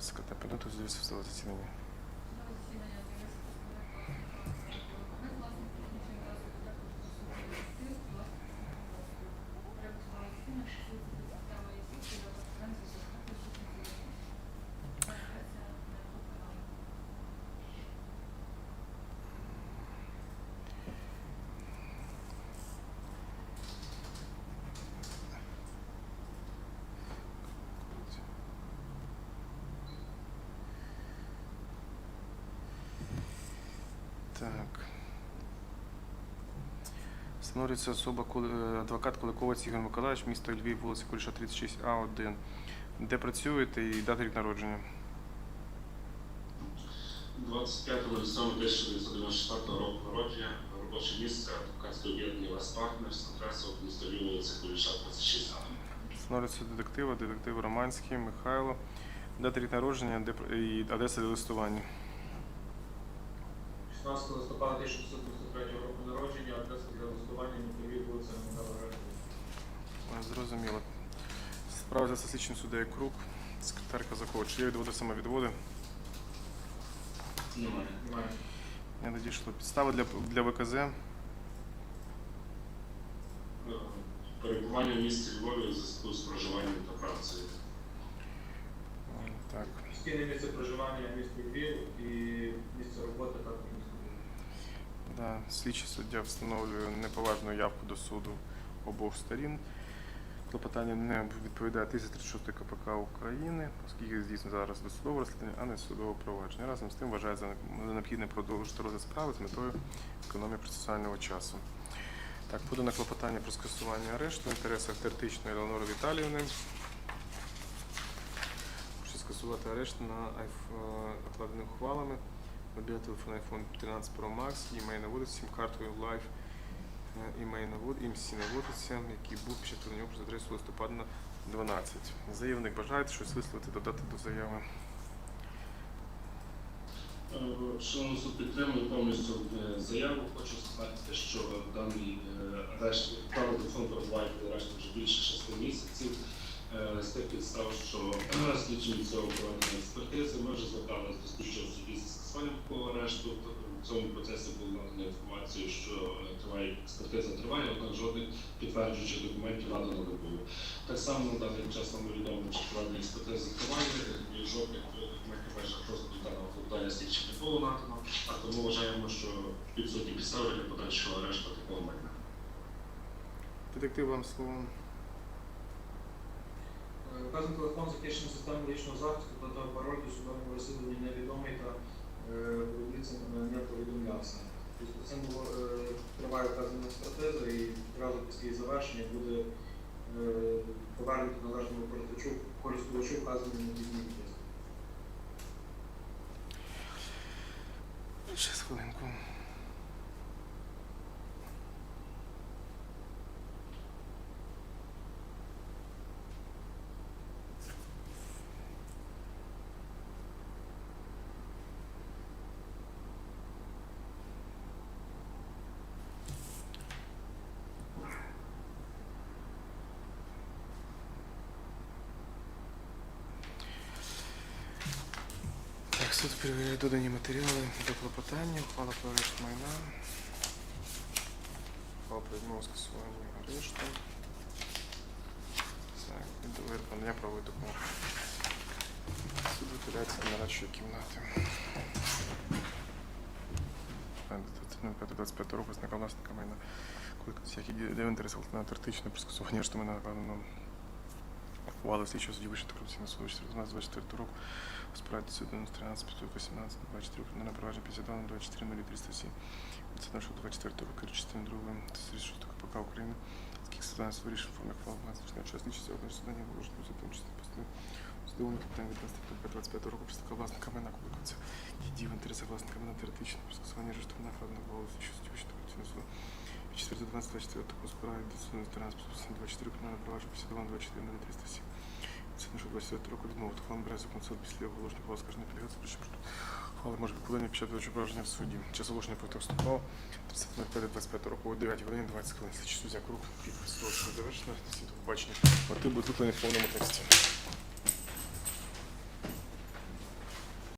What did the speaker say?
секретар підготуйте звісно судове Так. Встановлюється особа е, адвокат Куликовець Ігор Миколаївич, місто Львів, вулиця Куліша 36А1. Де працюєте і дата рік народження? 25.07.1994 року народження, робоче місце, адвокатське об'єднання Вес Партнерс, адреса місто Львів, вулиця Куліша 36А. Встановлюється детектива, детектив Романський, Михайло. Дата рік народження і адреса для листування. 16 листопада 1993 року народження, адреса для листування Миколі, вулиця Михайла Григорія. Е, Зрозуміло. Справа за слідчим суддею Крук, секретар Казакова. Чи є відводи самовідводи? Немає. Немає. Не надійшло. Підстави для, для ВКЗ. Е, Перебування в місті Львові у зв'язку з проживанням та працею. М, Так. Постійне місце проживання місто Львів і місце роботи також місто Львів. Да, Слідчий суддя встановлює неповажну явку до суду обох сторін. Клопотання не відповідає 1036 КПК України, оскільки здійснює зараз досудове розслідування, а не судове провадження. Разом з тим вважає за необхідне продовжити розгляд справи з метою економії процесуального часу. Так, подано клопотання про скасування арешту в інтересах Тертичної Елеонори Віталіївни. Прошу скасувати арешт на айф- накладеними ухвалами. Мобільний телефон iPhone 13 Pro Max, імей наводиться сім-картою Live, е, імей навод, імсі наводиться, який був під час нього за адресою листопада 12. Заявник бажаєте щось висловити, додати до заяви. Е, суд підтримую повністю е, заяву. Хочу сказати, що даний е, арешт, даний телефон перебуває під арештом вже більше 6 місяців. Е, З тих підстав, що е, слідчі цього проведення експертизи, Тобто В цьому процесі було надано інформацію, що триває експертиза триває, однак жодних підтверджуючих документів надано не було. Так само на даний час нам невідомо, чи проведення експертизи триває, і жодних документів майже просто до даного клопотання слідчі не було надано, а тому вважаємо, що відсутні підстави для подальшого арешту такого майна. Детектив вам слово. Е, Вказаний телефон захищений системою лічного захисту та та пароль до судового розслідування невідомий та е, не повідомлявся. Тобто цим було е, триває вказана експертиза і одразу після її завершення буде е, повернути належному користувачу, користувачу вказаному пізній. Ще хвилинку. суд перевіряє додані матеріали до клопотання, ухвала про арешт майна, ухвала про відмову скасування арешту. Так, і довір надання правової допомоги. Суд виділяється на нарадчої кімнати. 25 року знаком власника майна. Коли які де в інтересах на тертичне при скасуванні арешту майна накладено ухвали слідчого судді Вищого корупційного суду 14 24 року у справі 13 518 24 кримінальне провадження 52 на 24 0307 це нашого 24 року частини 2 36 КПК України скільки складання вирішень формі хвал 12 час слідчі сьогодні судання виложено за тому числі постійно судовому питання від 25 року представника власника майна колокація які дії в інтересах власника майна теоретично при скасуванні арешту майна накладено ухвалу слідчого судді Вищого корупційного суду 4 12 24 року у справі 13 24 кримінальне провадження 52 на 24 на 307 це наша 24 року відмову ухвалу бере закон після оголошення ухвали скаження підлягати, причому ухвали може відкладення під час провадження в суді. Час оголошення проти вступав 35 року о 9 годині 20 хвилин. Слідчі суддя круг підпис завершено. Всі побачення. Мотив буде викладений в повному тексті.